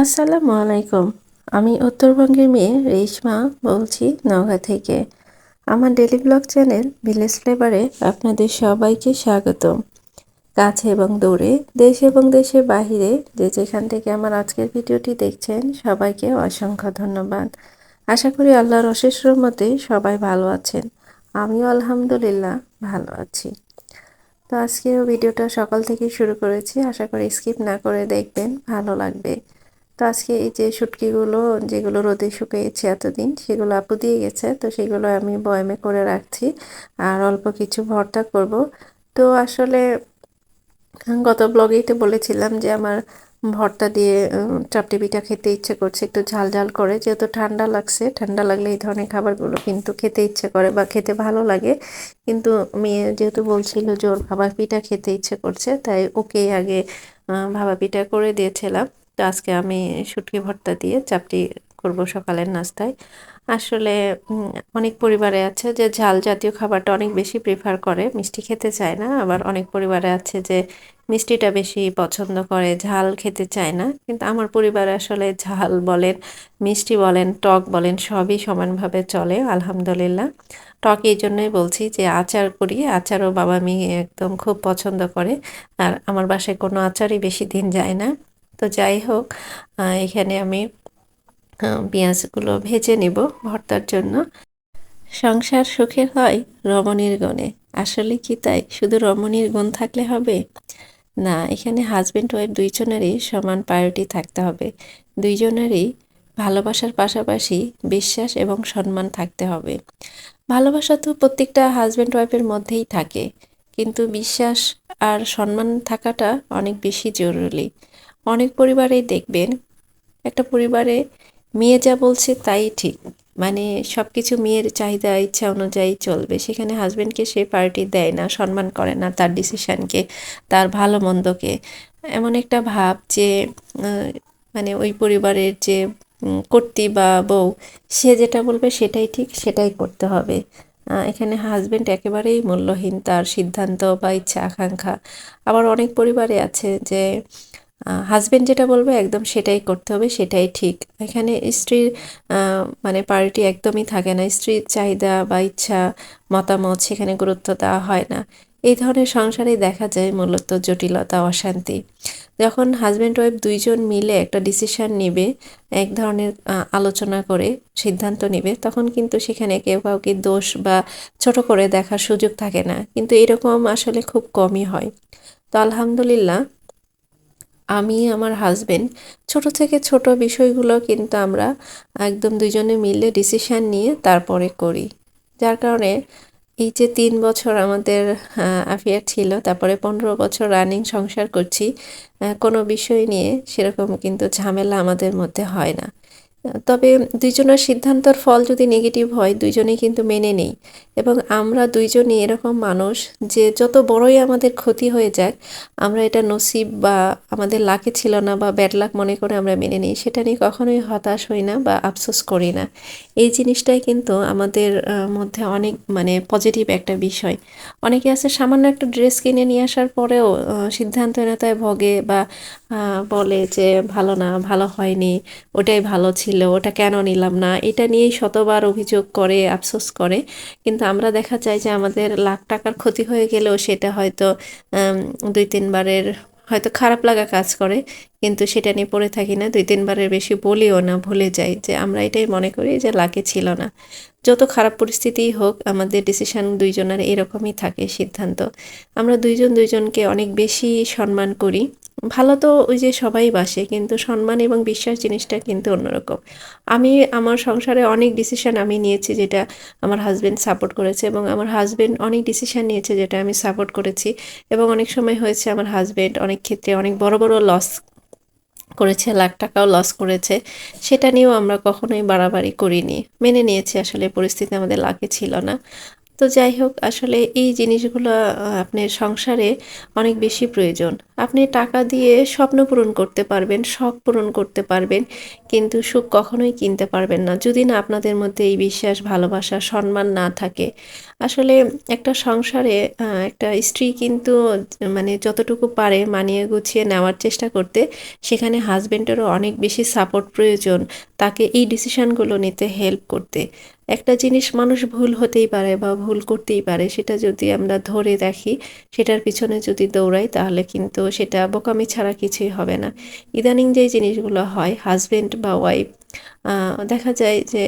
আসসালামু আলাইকুম। আমি উত্তরবঙ্গের মেয়ে রেশমা বলছি নওগাঁ থেকে। আমার ডেলি ব্লগ চ্যানেল ভিলেজ ফ্লেভারে আপনাদের সবাইকে স্বাগতম। কাছে এবং দূরে, দেশ এবং দেশের বাহিরে যে যেখান থেকে আমার আজকের ভিডিওটি দেখছেন, সবাইকে অসংখ্য ধন্যবাদ। আশা করি আল্লাহর অশেষ মতে সবাই ভালো আছেন। আমিও আলহামদুলিল্লাহ ভালো আছি। তো আজকেও ভিডিওটা সকাল থেকে শুরু করেছি। আশা করি স্কিপ না করে দেখবেন, ভালো লাগবে। তো আজকে এই যে শুটকিগুলো, যেগুলো রোদে শুকিয়েছে এতদিন, সেগুলো আপু দিয়ে গেছে, তো সেগুলো আমি বয়মে করে রাখছি আর অল্প কিছু ভর্তা করব। তো আসলে গত ব্লগেই তো বলেছিলাম যে আমার ভর্তা দিয়ে চাপটি পিঠা খেতে ইচ্ছে করছে, একটু ঝাল ঝাল করে। যেহেতু ঠান্ডা লাগছে, ঠান্ডা লাগলে এই ধরনের খাবারগুলো কিন্তু খেতে ইচ্ছে করে বা খেতে ভালো লাগে। কিন্তু মেয়ে যেহেতু বলছিল যে ওর ভাবা পিঠা খেতে ইচ্ছে করছে, তাই ওকে আগে ভাবা পিঠা করে দিয়েছিলাম। তো আজকে আমি শুটকি ভর্তা দিয়ে চাপটি করব সকালের নাস্তায়। আসলে অনেক পরিবারে আছে যে ঝাল জাতীয় খাবারটা অনেক বেশি প্রিফার করে, মিষ্টি খেতে চায় না। আবার অনেক পরিবারে আছে যে মিষ্টিটা বেশি পছন্দ করে, ঝাল খেতে চায় না। কিন্তু আমার পরিবারে আসলে ঝাল বলেন, মিষ্টি বলেন, টক বলেন, সবই সমানভাবে চলে, আলহামদুলিল্লাহ। টক এই জন্যই বলছি যে আচার করি, আচারও বাবা মেয়ে একদম খুব পছন্দ করে। আর আমার বাসায় কোনো আচারই বেশি দিন যায় না। তো যাই হোক এখানে আমি পেঁয়াজগুলো ভেজে নেব ভর্তার জন্য। সংসার সুখের হয় রমণীর গণে। আসলে কি তাই? শুধু রমণীর গুণ থাকলে হবে? না, এখানে হাজব্যান্ড ওয়াইফ দুইজনেরই সমান প্রায়োরিটি থাকতে হবে। দুইজনেরই ভালোবাসার পাশাপাশি বিশ্বাস এবং সম্মান থাকতে হবে। ভালোবাসা তো প্রত্যেকটা হাজব্যান্ড ওয়াইফের মধ্যেই থাকে। কিন্তু বিশ্বাস আর সম্মান থাকাটা অনেক বেশি জরুরি। অনেক পরিবারেই দেখবেন, একটা পরিবারে মেয়ে যা বলছে তাই ঠিক। মানে সব কিছু মেয়ের চাহিদা, ইচ্ছা অনুযায়ী চলবে। সেখানে হাজব্যান্ডকে সে পার্টি দেয় না, সম্মান করে না তার ডিসিশানকে তার ভালো মন্দকে এমন একটা ভাব যে মানে ওই পরিবারের যে কর্তি বা বউ, সে যেটা বলবে সেটাই ঠিক, সেটাই করতে হবে। এখানে হাজব্যান্ড একেবারেই মূল্যহীন তার সিদ্ধান্ত বা ইচ্ছা আকাঙ্ক্ষা আবার অনেক পরিবারে আছে যে হাজব্যান্ড যেটা বলবে একদম সেটাই করতে হবে, সেটাই ঠিক। এখানে স্ত্রীর মানে পার্টি একদমই থাকে না। স্ত্রীর চাহিদা বা ইচ্ছা, মতামত সেখানে গুরুত্ব দেওয়া হয় না। এই ধরনের সংসারে দেখা যায় মূলত জটিলতা, অশান্তি। যখন হাজব্যান্ড ওয়াইফ দুইজন মিলে একটা ডিসিশন নেবে, এক ধরনের আলোচনা করে, সিদ্ধান্ত নেবে, তখন কিন্তু সেখানে কেউ কাউকে দোষ বা ছোট করে দেখার সুযোগ থাকে না। কিন্তু এরকম আসলে খুব কমই হয়। তো আলহামদুলিল্লাহ আমি, আমার হাজবেন্ড ছোট থেকে ছোট বিষয়গুলো কিন্তু আমরা একদম দুজনে মিলে ডিসিশান নিয়ে তারপরে করি। যার কারণে এই যে তিন বছর আমাদের আফিয়ার ছিল, তারপরে পনেরো বছর রানিং সংসার করছি কোনো বিষয় নিয়ে সেরকম কিন্তু ঝামেলা আমাদের মধ্যে হয় না। তবে দুইজনের সিদ্ধান্তর ফল যদি নেগেটিভ হয়, দুইজনেই কিন্তু মেনে নেই। এবং আমরা দুইজনই এরকম মানুষ যে যত বড়ই আমাদের ক্ষতি হয়ে যাক, আমরা এটা নসিব বা আমাদের লাকে ছিল না বা ব্যাড লাক মনে করে আমরা মেনে নিই, সেটা নিয়ে কখনোই হতাশ হই না বা আফসোস করি না। এই জিনিসটাই কিন্তু আমাদের মধ্যে অনেক মানে পজিটিভ একটা বিষয়। অনেকে আছে সামান্য একটা ড্রেস কিনে নিয়ে আসার পরেও সিদ্ধান্তহীনতায় ভোগে বা বলে যে ভালো না, ভালো হয়নি, ওটাই ভালো ছিল। ওটা কেন নিলাম না? এটা নিয়েই শতবার অভিযোগ করে, আফসোস করে। কিন্তু আমরা দেখা যায় যে আমাদের লাখ টাকার ক্ষতি হয়ে গেলেও সেটা হয়তো দুই তিনবারের হয়তো খারাপ লাগা কাজ করে। কিন্তু সেটা নিয়ে পড়ে থাকি না। দুই তিনবারের বেশি বলিও না, ভুলে যাই যে আমরা এটাই মনে করি যে লাকে ছিল না। যত খারাপ পরিস্থিতিই হোক, আমাদের ডিসিশান দুইজনের এরকমই থাকে সিদ্ধান্ত। আমরা দুইজন দুইজনকে অনেক বেশি সম্মান করি। ভালো তো ওই যে সবাই বাসে, কিন্তু সম্মান এবং বিশ্বাস জিনিসটা কিন্তু অন্যরকম। আমি, আমার সংসারে অনেক ডিসিশান আমি নিয়েছি যেটা আমার হাজব্যান্ড সাপোর্ট করেছে এবং আমার হাজব্যান্ড অনেক ডিসিশান নিয়েছে যেটা আমি সাপোর্ট করেছি। এবং অনেক সময় হয়েছে আমার হাজব্যান্ড অনেক ক্ষেত্রে অনেক বড় বড় লস করেছে, লাখ টাকাও লস করেছে। সেটা নিয়েও আমরা কখনোই বাড়াবাড়ি করিনি। মেনে নিয়েছি আসলে পরিস্থিতি আমাদের লাকে ছিল না। তো যাই হোক, আসলে এই জিনিসগুলো আপনার সংসারে অনেক বেশি প্রয়োজন। আপনি টাকা দিয়ে স্বপ্ন পূরণ করতে পারবেন, শখ পূরণ করতে পারবেন, কিন্তু সুখ কখনোই কিনতে পারবেন না। যদি না আপনাদের মধ্যে এই বিশ্বাস, ভালোবাসা, সম্মান না থাকে, আসলে একটা সংসারে একটা স্ত্রী কিন্তু মানে যতটুকু পারে মানিয়ে গুছিয়ে নেওয়ার চেষ্টা করতে, সেখানে হাজবেন্ডেরও অনেক বেশি সাপোর্ট প্রয়োজন, তাকে এই ডিসিশনগুলো নিতে হেল্প করতে। একটা জিনিস মানুষ ভুল হতেই পারে বা ভুল করতেই পারে, সেটা যদি আমরা ধরে দেখি সেটার পিছনে যদি দৌড়াই, তাহলে কিন্তু সেটা বোকামি ছাড়া কিছুই হবে না। ইদানিং যে জিনিসগুলো হয় হাজব্যান্ড বা ওয়াইফ দেখা যায় যে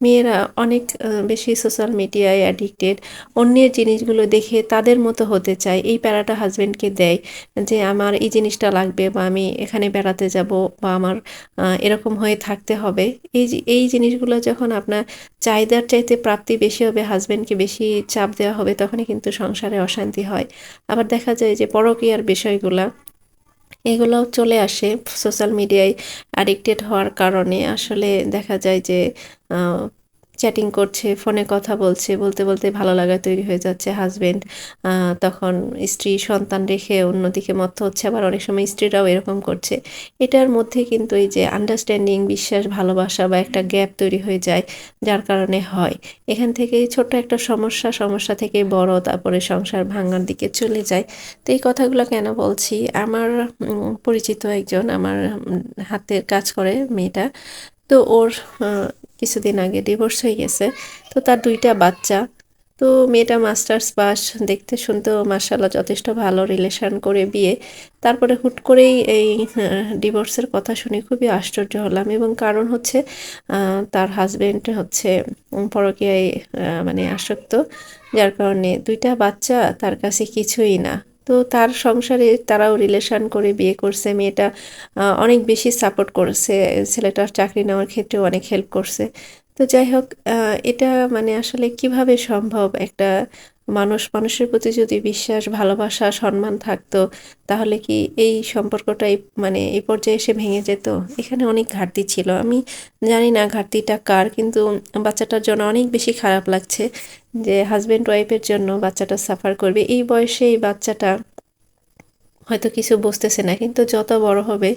মেয়েরা অনেক বেশি সোশ্যাল মিডিয়ায় অ্যাডিক্টেড অন্যের জিনিসগুলো দেখে তাদের মতো হতে চায়। এই প্যারাটা হাজব্যান্ডকে দেয় যে, আমার এই জিনিসটা লাগবে বা আমি এখানে বেড়াতে যাব বা আমার এরকম হয়ে থাকতে হবে। এই এই জিনিসগুলো যখন আপনার চাহিদার চাইতে প্রাপ্তি বেশি হবে হাজব্যান্ডকে বেশি চাপ দেওয়া হবে, তখনই কিন্তু সংসারে অশান্তি হয়। আবার দেখা যায় যে, পরকীয়ার বিষয়গুলা এগুলোও চলে আসে সোশ্যাল মিডিয়ায় অ্যাডিক্টেড হওয়ার কারণে। আসলে দেখা যায় যে চ্যাটিং করছে ফোনে কথা বলছে, বলতে বলতে ভালো লাগা তৈরি হয়ে যাচ্ছে হাজবেন্ড তখন স্ত্রী সন্তান রেখে অন্যদিকে মত্ত হচ্ছে, আবার অনেক সময় স্ত্রীরাও এরকম করছে। এটার মধ্যে কিন্তু এই যে আন্ডারস্ট্যান্ডিং বিশ্বাস, ভালোবাসা বা একটা গ্যাপ তৈরি হয়ে যায়, যার কারণে হয়। এখান থেকে ছোট্ট একটা সমস্যা সমস্যা থেকে বড়, তারপরে সংসার ভাঙার দিকে চলে যায়। তো এই কথাগুলো কেন বলছি? আমার পরিচিত একজন, আমার হাতের কাজ করে মেয়েটা। তো ওর কিছুদিন আগে ডিভোর্স হয়ে গেছে। তো তার দুইটা বাচ্চা। তো মেয়েটা মাস্টার্স পাস দেখতে শুনতেও মার্শাল্লাহ যথেষ্ট ভালো রিলেশন করে বিয়ে। তারপরে হুট করেই এই ডিভোর্সের কথা শুনে খুবই আশ্চর্য হলাম এবং কারণ হচ্ছে তার হাজবেন্ড হচ্ছে পরকীয়ায় মানে আসক্ত। যার কারণে দুইটা বাচ্চা তার কাছে কিছুই না। তো তার সংসারে তারাও রিলেশন করে বিয়ে করছে। মেয়েটা অনেক বেশি সাপোর্ট করেছে। ছেলেটার চাকরি নেওয়ার ক্ষেত্রেও অনেক হেল্প করছে। তো যাই হোক এটা মানে আসলে কীভাবে সম্ভব একটা মানুষ, মানুষের প্রতি যদি বিশ্বাস, ভালোবাসা, সম্মান থাকতো, তাহলে কি এই সম্পর্কটাই মানে এই পর্যায়ে এসে ভেঙে যেত? এখানে অনেক ঘাটতি ছিল। আমি জানি না ঘাটতিটা কার, কিন্তু বাচ্চাটার জন্য অনেক বেশি খারাপ লাগছে যে হাজব্যান্ড ওয়াইফের জন্য বাচ্চাটা সাফার করবে। এই বয়সে এই বাচ্চাটা হয়তো কিছু বুঝতেছে না, কিন্তু যত বড় হবে,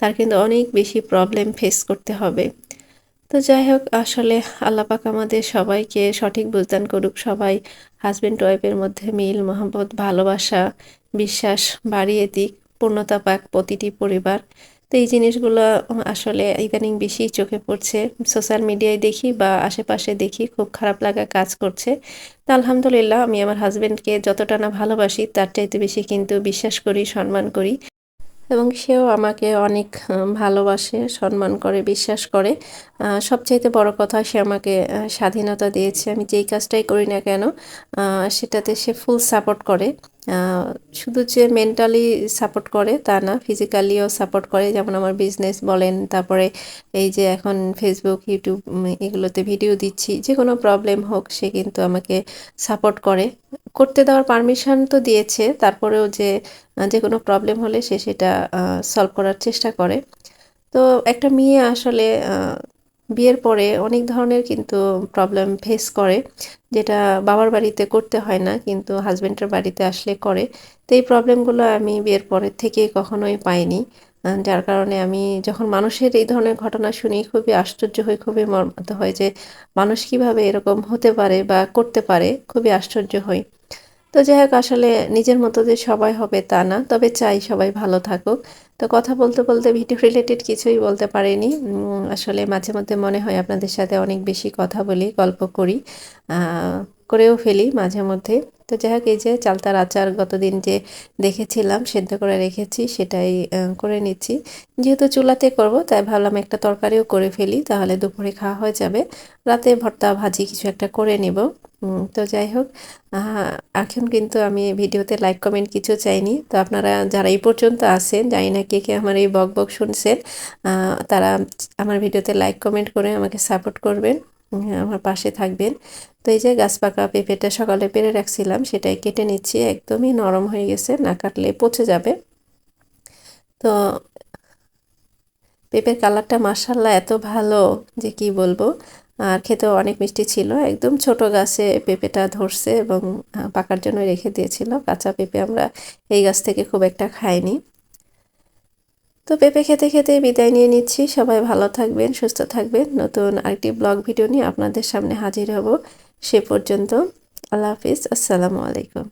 তার কিন্তু অনেক বেশি প্রবলেম ফেস করতে হবে। তো যাই হোক আসলে আল্লাপাক আমাদের সবাইকে সঠিক বুঝদান করুক। সবাই হাজব্যান্ড ওয়াইফের মধ্যে মিল, মহব্বত, ভালোবাসা, বিশ্বাস বাড়িয়ে দিক, পূর্ণতা পাক প্রতিটি পরিবার। তো এই জিনিসগুলো আসলে ইদানিং বেশি চোখে পড়ছে। সোশ্যাল মিডিয়ায় দেখি বা আশেপাশে দেখি খুব খারাপ লাগা কাজ করছে। তো আলহামদুলিল্লাহ, আমি আমার হাজব্যান্ডকে যতটা না ভালোবাসি, তার চাইতে বেশি কিন্তু বিশ্বাস করি, সম্মান করি। এবং সেও আমাকে অনেক ভালোবাসে, সম্মান করে, বিশ্বাস করে। সবচাইতে বড় কথা সে আমাকে স্বাধীনতা দিয়েছে। আমি যেই কাজটাই করি না কেন সেটাতে সে ফুল সাপোর্ট করে। শুধু যে মেন্টালি সাপোর্ট করে তা না ফিজিক্যালিও সাপোর্ট করে। যেমন আমার বিজনেস বলেন, তারপরে এই যে এখন ফেসবুক ইউটিউব এগুলোতে ভিডিও দিচ্ছি, যে কোনো প্রবলেম হোক, সে কিন্তু আমাকে সাপোর্ট করে। করতে দেওয়ার পারমিশন তো দিয়েছে, তারপরেও যে যে কোনো প্রবলেম হলে সে সেটা সলভ করার চেষ্টা করে। তো একটা মেয়ে আসলে বিয়ের পরে অনেক ধরনের কিন্তু প্রবলেম ফেস করে, যেটা বাবার বাড়িতে করতে হয় না, কিন্তু হাজব্যান্ডের বাড়িতে আসলে করে। তো এই প্রবলেমগুলো আমি বিয়ের পরের থেকে কখনোই পাইনি। যার কারণে আমি যখন মানুষের এই ধরনের ঘটনা শুনি, খুবই আশ্চর্য হই, খুবই মর্মাহত হয় যে মানুষ কীভাবে এরকম হতে পারে বা করতে পারে, খুবই আশ্চর্য হই। তো যাই হোক, আসলে নিজের মতো যে সবাই হবে তা না, তবে চাই সবাই ভালো থাকুক। তো কথা বলতে বলতে ভিডিও রিলেটেড কিছুই বলতে পারিনি। আসলে মাঝে মধ্যে মনে হয় আপনাদের সাথে অনেক বেশি কথা বলি, গল্প করি করেও ফেলি মাঝে মধ্যে। তো যাই হোক, এই যে চালতার আচার গতদিন যে দেখেছিলাম, সেদ্ধ করে রেখেছি, সেটাই করে নিচ্ছি। যেহেতু চুলাতে করব, তাই ভাবলাম একটা তরকারিও করে ফেলি, তাহলে দুপুরে খাওয়া হয়ে যাবে। রাতে ভর্তা ভাজি কিছু একটা করে নিব। তো যাই হোক এখন কিন্তু আমি ভিডিওতে লাইক কমেন্ট কিছু চাইনি। তো আপনারা যারা এই পর্যন্ত আছেন, জানি না কে কে আমার এই বক বক শুনছেন তারা আমার ভিডিওতে লাইক কমেন্ট করে আমাকে সাপোর্ট করবেন আমার পাশে থাকবেন। তো এই যে গাছ পাকা পেঁপেটা সকালে পেরে রাখছিলাম, সেটাই কেটে নিচ্ছি, একদমই নরম হয়ে গেছে, না কাটলে পচে যাবে। তো পেঁপের কালারটা মাসাল্লাহ এত ভালো, যে কি বলব? আর খেতেও অনেক মিষ্টি ছিল। একদম ছোট গাছে পেঁপেটা ধরছে এবং পাকার জন্য রেখে দিয়েছিল। কাঁচা পেঁপে আমরা এই গাছ থেকে খুব একটা খাইনি। তো পেঁপে খেতে খেতে বিদায় নিয়ে নিচ্ছি। সবাই ভালো থাকবেন, সুস্থ থাকবেন। নতুন আরেকটি ব্লগ ভিডিও নিয়ে আপনাদের সামনে হাজির হব সে পর্যন্ত। আল্লাহ হাফিজ। আসসালামু আলাইকুম।